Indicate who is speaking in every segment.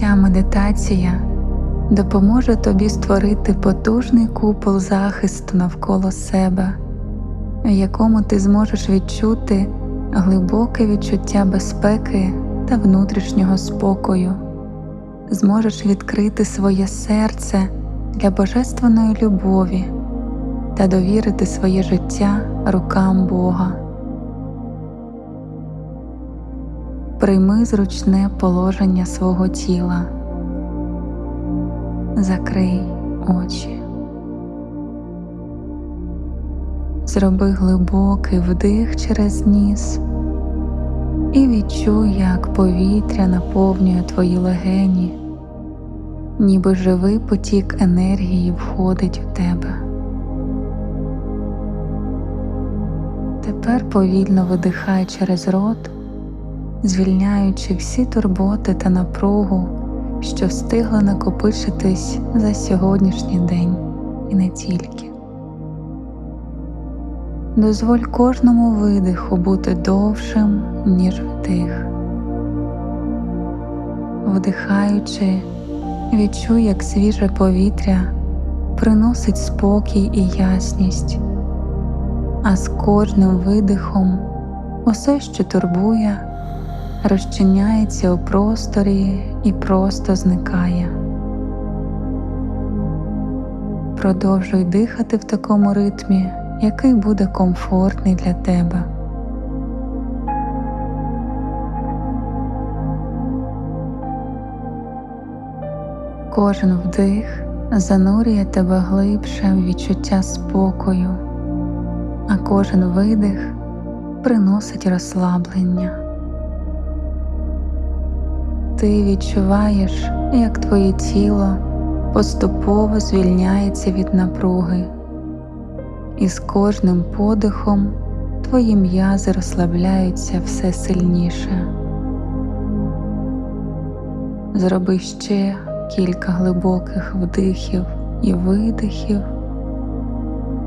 Speaker 1: Ця медитація допоможе тобі створити потужний купол захисту навколо себе, в якому ти зможеш відчути глибоке відчуття безпеки та внутрішнього спокою, зможеш відкрити своє серце для божественної любові та довірити своє життя рукам Бога. Прийми зручне положення свого тіла. Закрий очі. Зроби глибокий вдих через ніс і відчуй, як повітря наповнює твої легені, ніби живий потік енергії входить в тебе. Тепер повільно видихай через рот, звільняючи всі турботи та напругу, що встигли накопичитись за сьогоднішній день і не тільки. Дозволь кожному видиху бути довшим, ніж вдих. Вдихаючи, відчуй, як свіже повітря приносить спокій і ясність, а з кожним видихом усе, що турбує, розчиняється у просторі і просто зникає. Продовжуй дихати в такому ритмі, який буде комфортний для тебе. Кожен вдих занурює тебе глибше в відчуття спокою, а кожен видих приносить розслаблення. Ти відчуваєш, як твоє тіло поступово звільняється від напруги, і з кожним подихом твої м'язи розслабляються все сильніше. Зроби ще кілька глибоких вдихів і видихів,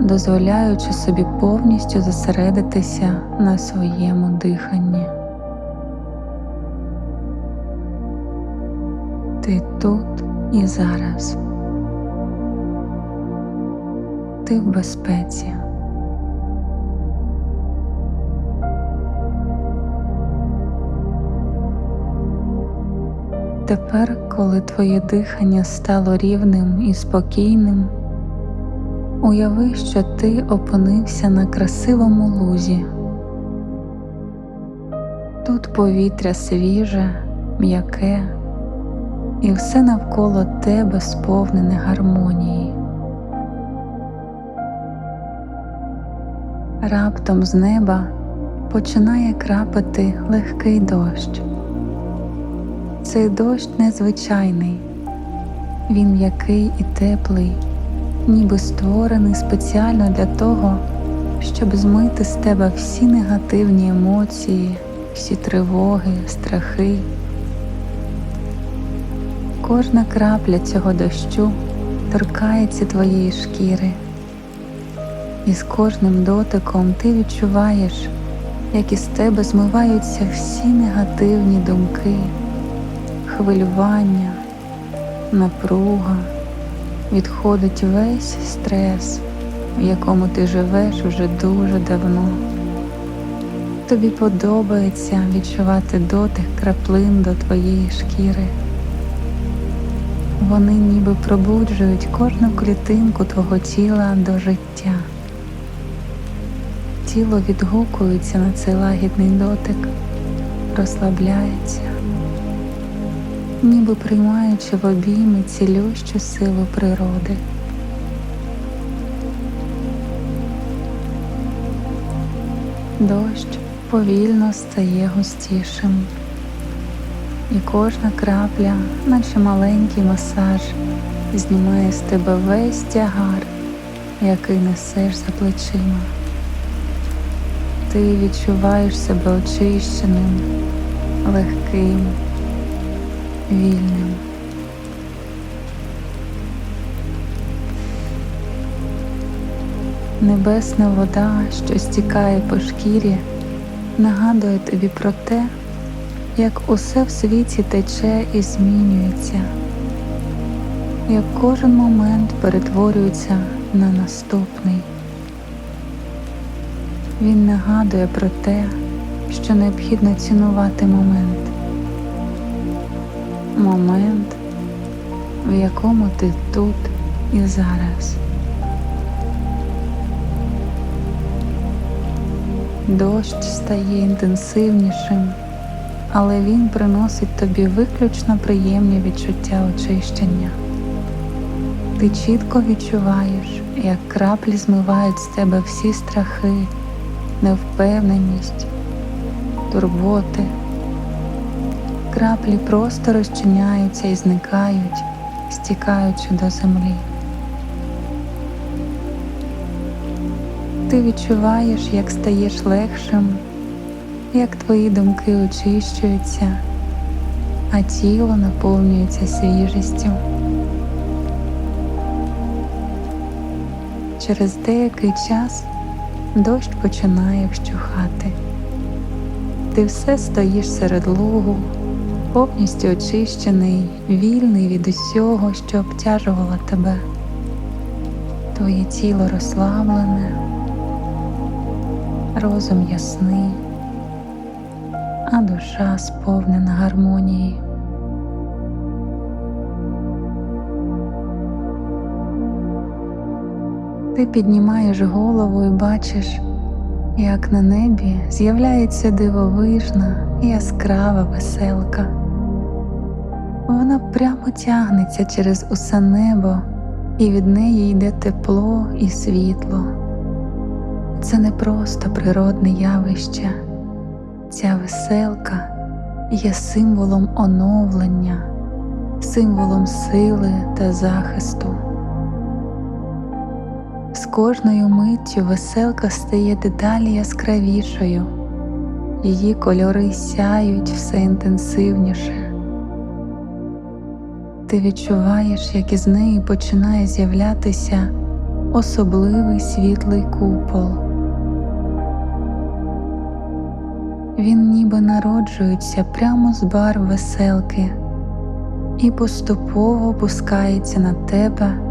Speaker 1: дозволяючи собі повністю зосередитися на своєму диханні. Ти тут і зараз. Ти в безпеці. Тепер, коли твоє дихання стало рівним і спокійним, уяви, що ти опинився на красивому лузі. Тут повітря свіже, м'яке, і все навколо тебе сповнене гармонії. Раптом з неба починає крапати легкий дощ. Цей дощ незвичайний, він м'який і теплий, ніби створений спеціально для того, щоб змити з тебе всі негативні емоції, всі тривоги, страхи. Кожна крапля цього дощу торкається твоєї шкіри, і з кожним дотиком ти відчуваєш, як із тебе змиваються всі негативні думки хвилювання, напруга, відходить весь стрес, в якому ти живеш уже дуже давно. Тобі подобається відчувати дотик краплин до твоєї шкіри. Вони ніби пробуджують кожну клітинку твого тіла до життя. Тіло відгукується на цей лагідний дотик, розслабляється ніби приймаючи в обійми цілющу силу природи. Дощ повільно стає густішим, і кожна крапля, наче маленький масаж, знімає з тебе весь тягар, який несеш за плечима. Ти відчуваєш себе очищеним, легким вільним. Небесна вода, що стікає по шкірі, нагадує тобі про те, як усе в світі тече і змінюється, як кожен момент перетворюється на наступний. Він нагадує про те, що необхідно цінувати момент. Момент, в якому ти тут і зараз. Дощ стає інтенсивнішим, але він приносить тобі виключно приємні відчуття очищення. Ти чітко відчуваєш, як краплі змивають з тебе всі страхи, невпевненість, турботи. Краплі просто розчиняються і зникають, стікаючи до землі. Ти відчуваєш, як стаєш легшим, як твої думки очищуються, а тіло наповнюється свіжістю. Через деякий час дощ починає вщухати. Ти все стоїш серед лугу, повністю очищений, вільний від усього, що обтяжувало тебе. Твоє тіло розслаблене, розум ясний, а душа сповнена гармонії. Ти піднімаєш голову і бачиш, як на небі з'являється дивовижна яскрава веселка. Вона прямо тягнеться через усе небо, і від неї йде тепло і світло. Це не просто природне явище, ця веселка є символом оновлення, символом сили та захисту. З кожною миттю веселка стає дедалі яскравішою, її кольори сяють все інтенсивніше. Ти відчуваєш, як із неї починає з'являтися особливий світлий купол. Він ніби народжується прямо з барв веселки і поступово опускається на тебе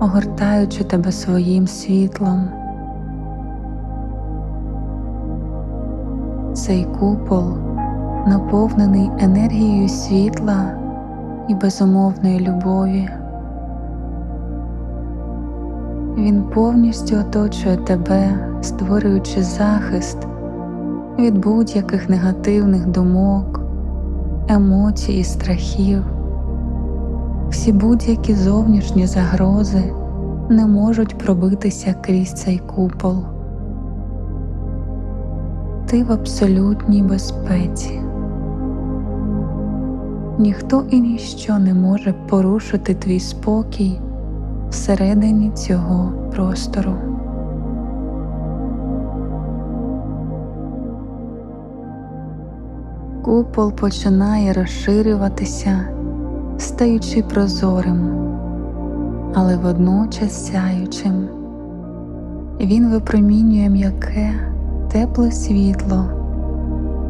Speaker 1: огортаючи тебе своїм світлом. Цей купол наповнений енергією світла і безумовної любові. Він повністю оточує тебе, створюючи захист від будь-яких негативних думок, емоцій і страхів всі будь-які зовнішні загрози не можуть пробитися крізь цей купол. Ти в абсолютній безпеці. Ніхто і ніщо не може порушити твій спокій всередині цього простору. Купол починає розширюватися стаючи прозорим, але водночас сяючим. Він випромінює м'яке, тепле світло,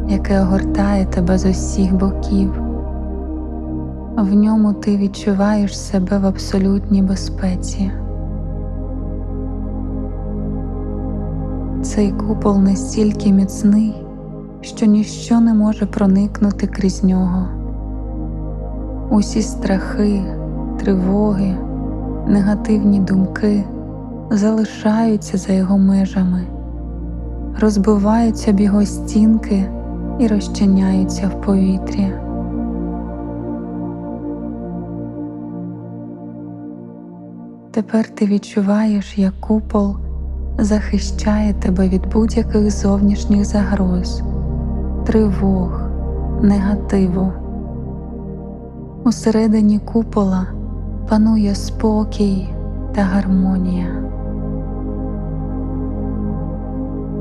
Speaker 1: яке огортає тебе з усіх боків. В ньому ти відчуваєш себе в абсолютній безпеці. Цей купол настільки міцний, що ніщо не може проникнути крізь нього. Усі страхи, тривоги, негативні думки залишаються за його межами, розбиваються б його стінки і розчиняються в повітрі. Тепер ти відчуваєш, як купол захищає тебе від будь-яких зовнішніх загроз, тривог, негативу. Усередині купола панує спокій та гармонія.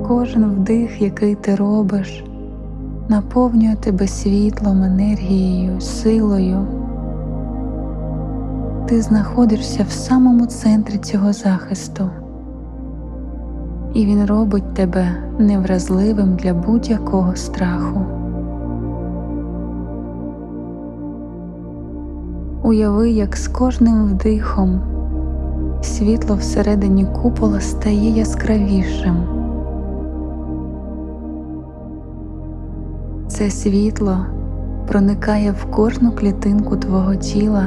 Speaker 1: Кожен вдих, який ти робиш, наповнює тебе світлом, енергією, силою. Ти знаходишся в самому центрі цього захисту, і він робить тебе невразливим для будь-якого страху. Уяви, як з кожним вдихом світло всередині купола стає яскравішим. Це світло проникає в кожну клітинку твого тіла,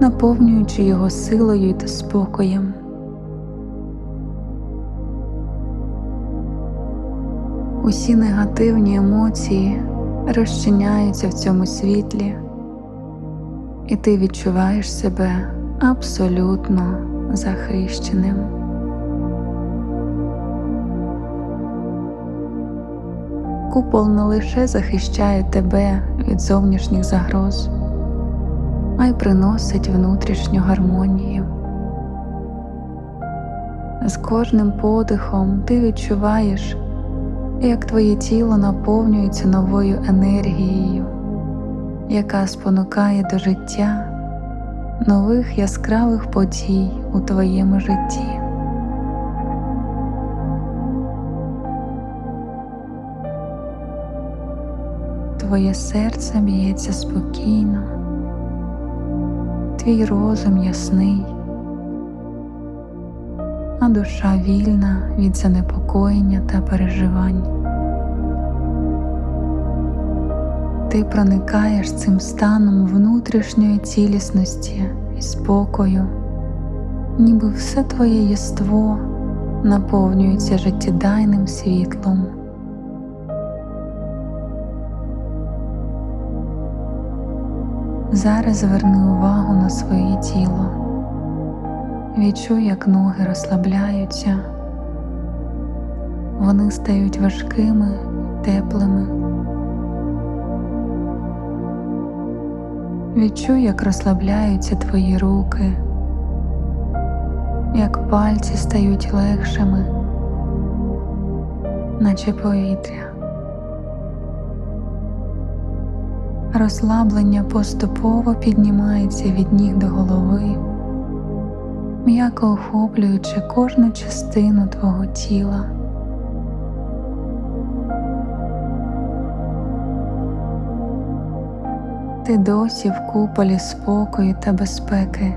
Speaker 1: наповнюючи його силою та спокоєм. Усі негативні емоції розчиняються в цьому світлі, і ти відчуваєш себе абсолютно захищеним. Купол не лише захищає тебе від зовнішніх загроз, а й приносить внутрішню гармонію. З кожним подихом ти відчуваєш, як твоє тіло наповнюється новою енергією, яка спонукає до життя нових яскравих подій у твоєму житті. Твоє серце б'ється спокійно, твій розум ясний, душа вільна від занепокоєння та переживань. Ти проникаєш цим станом внутрішньої цілісності і спокою, ніби все твоє єство наповнюється життєдайним світлом. Зараз зверни увагу на своє тіло, відчуй, як ноги розслабляються, вони стають важкими, теплими. Відчуй, як розслабляються твої руки, як пальці стають легшими, наче повітря. Розслаблення поступово піднімається від ніг до голови, м'яко охоплюючи кожну частину твого тіла. Ти досі в куполі спокою та безпеки,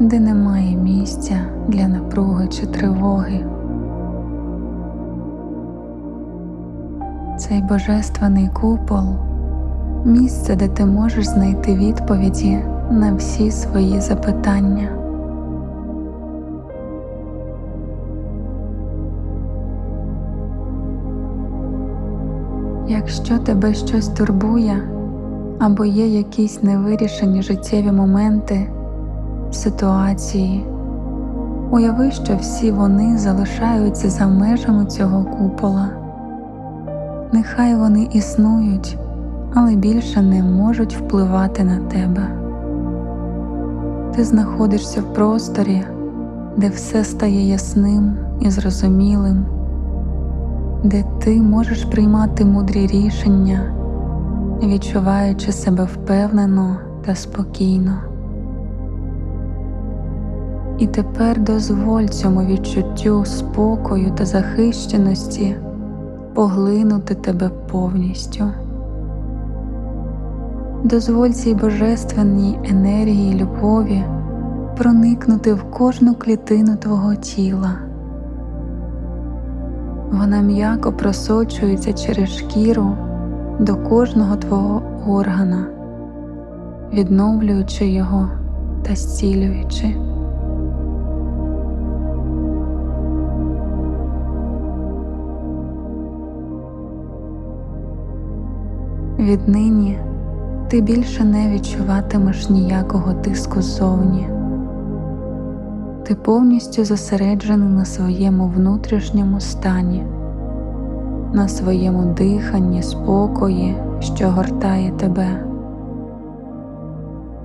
Speaker 1: де немає місця для напруги чи тривоги. Цей божественний купол місце, де ти можеш знайти відповіді на всі свої запитання. Якщо тебе щось турбує або є якісь невирішені життєві моменти, ситуації, уяви, що всі вони залишаються за межами цього купола. Нехай вони існують, але більше не можуть впливати на тебе. Ти знаходишся в просторі, де все стає ясним і зрозумілим, де ти можеш приймати мудрі рішення, відчуваючи себе впевнено та спокійно. І тепер дозволь цьому відчуттю спокою та захищеності поглинути тебе повністю. Дозволь цій божественній енергії любові проникнути в кожну клітину твого тіла. Вона м'яко просочується через шкіру до кожного твого органа, відновлюючи його та зцілюючи. Віднині ти більше не відчуватимеш ніякого тиску ззовні. Ти повністю зосереджений на своєму внутрішньому стані, на своєму диханні, спокої, що гортає тебе.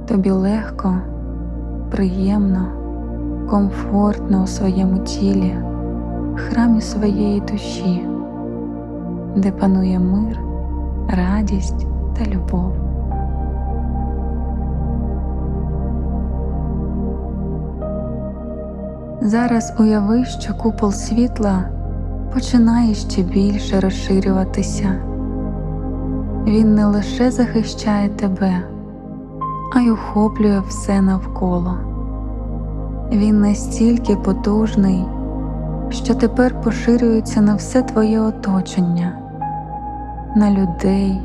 Speaker 1: Тобі легко, приємно, комфортно у своєму тілі, в храмі своєї душі, де панує мир, радість та любов. Зараз уяви, що купол світла починає ще більше розширюватися. Він не лише захищає тебе, а й охоплює все навколо. Він настільки потужний, що тепер поширюється на все твоє оточення, на людей,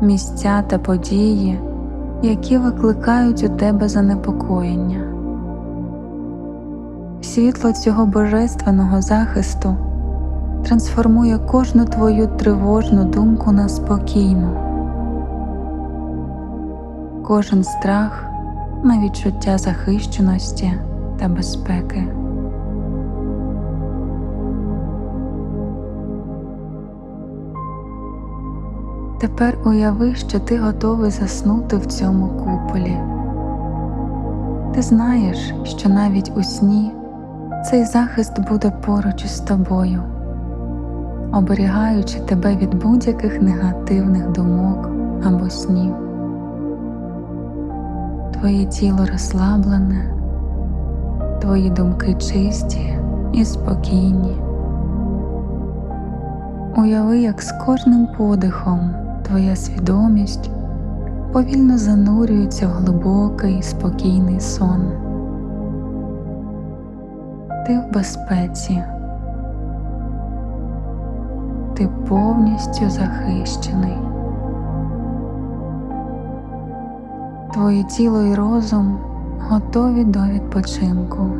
Speaker 1: місця та події, які викликають у тебе занепокоєння. Світло цього божественного захисту трансформує кожну твою тривожну думку на спокійну, кожен страх на відчуття захищеності та безпеки. Тепер уяви, що ти готовий заснути в цьому куполі. Ти знаєш, що навіть у сні цей захист буде поруч із тобою, оберігаючи тебе від будь-яких негативних думок або снів. Твоє тіло розслаблене, твої думки чисті і спокійні. Уяви, як з кожним подихом твоя свідомість повільно занурюється в глибокий спокійний сон. Ти в безпеці, ти повністю захищений. Твоє тіло і розум готові до відпочинку.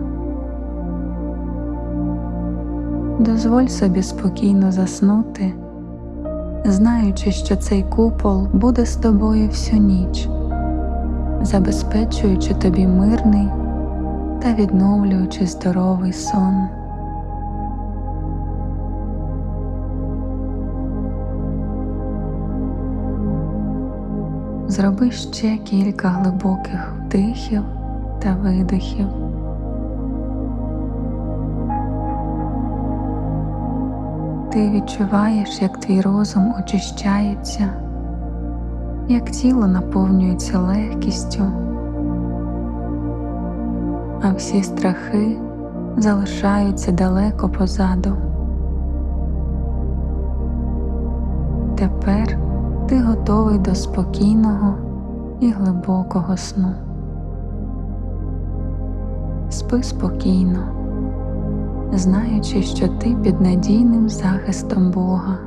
Speaker 1: Дозволь собі спокійно заснути, знаючи, що цей купол буде з тобою всю ніч, забезпечуючи тобі мирний та відновлюючи здоровий сон. Зроби ще кілька глибоких вдихів та видихів. Ти відчуваєш, як твій розум очищається, як тіло наповнюється легкістю, а всі страхи залишаються далеко позаду. Тепер ти готовий до спокійного і глибокого сну. Спи спокійно, знаючи, що ти під надійним захистом Бога.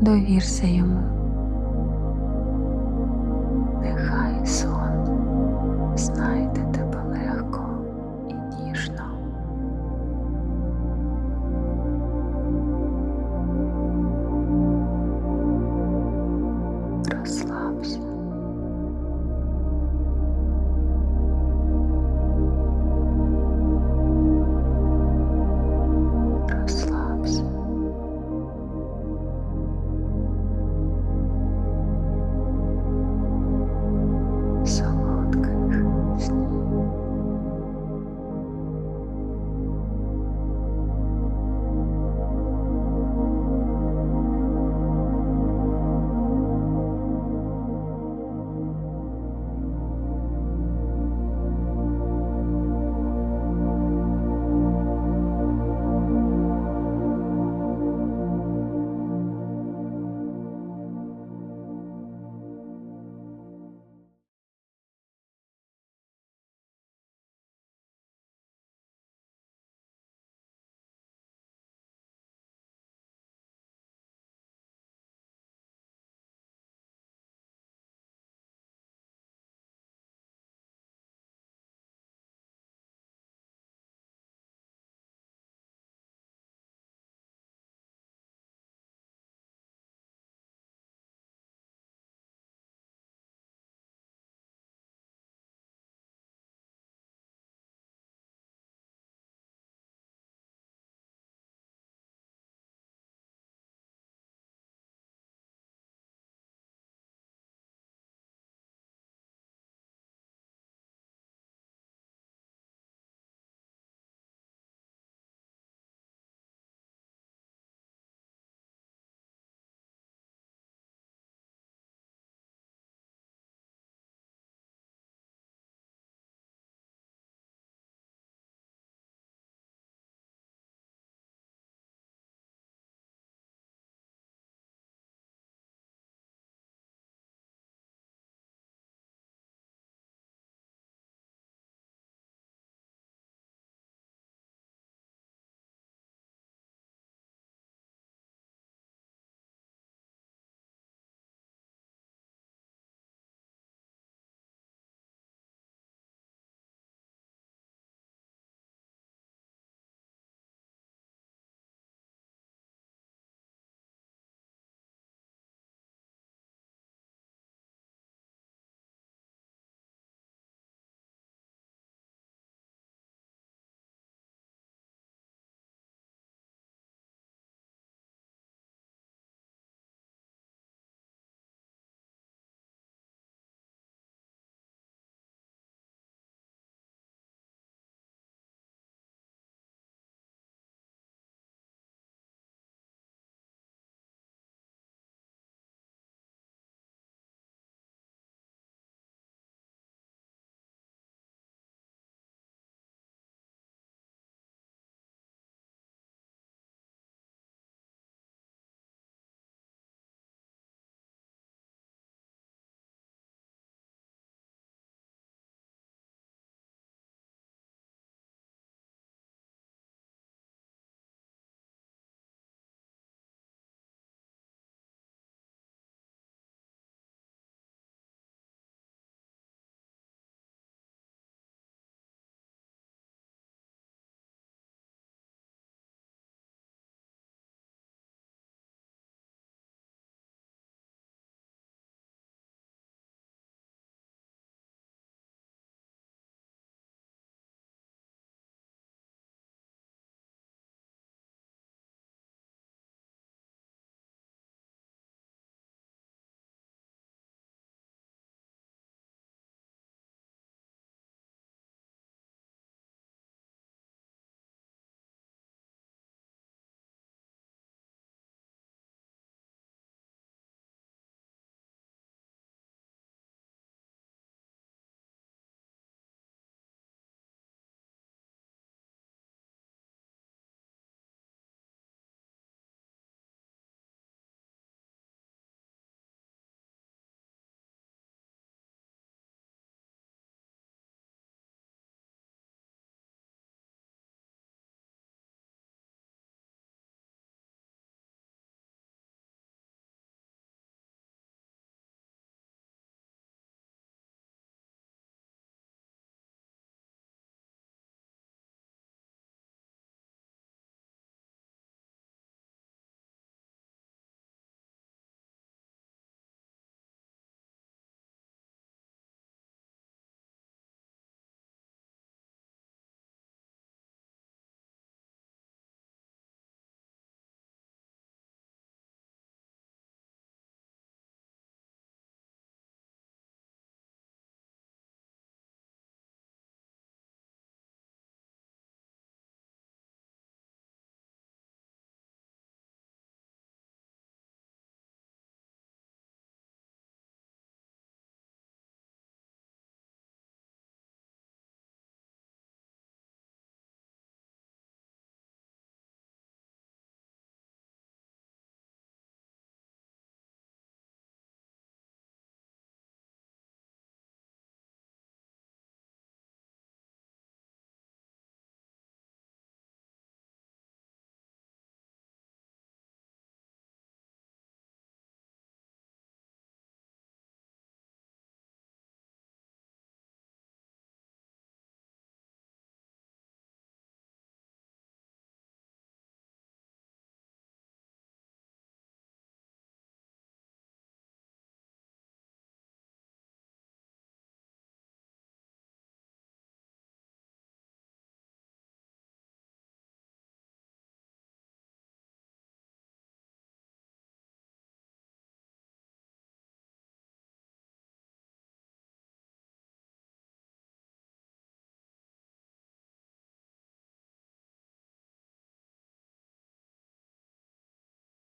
Speaker 1: Довірся йому.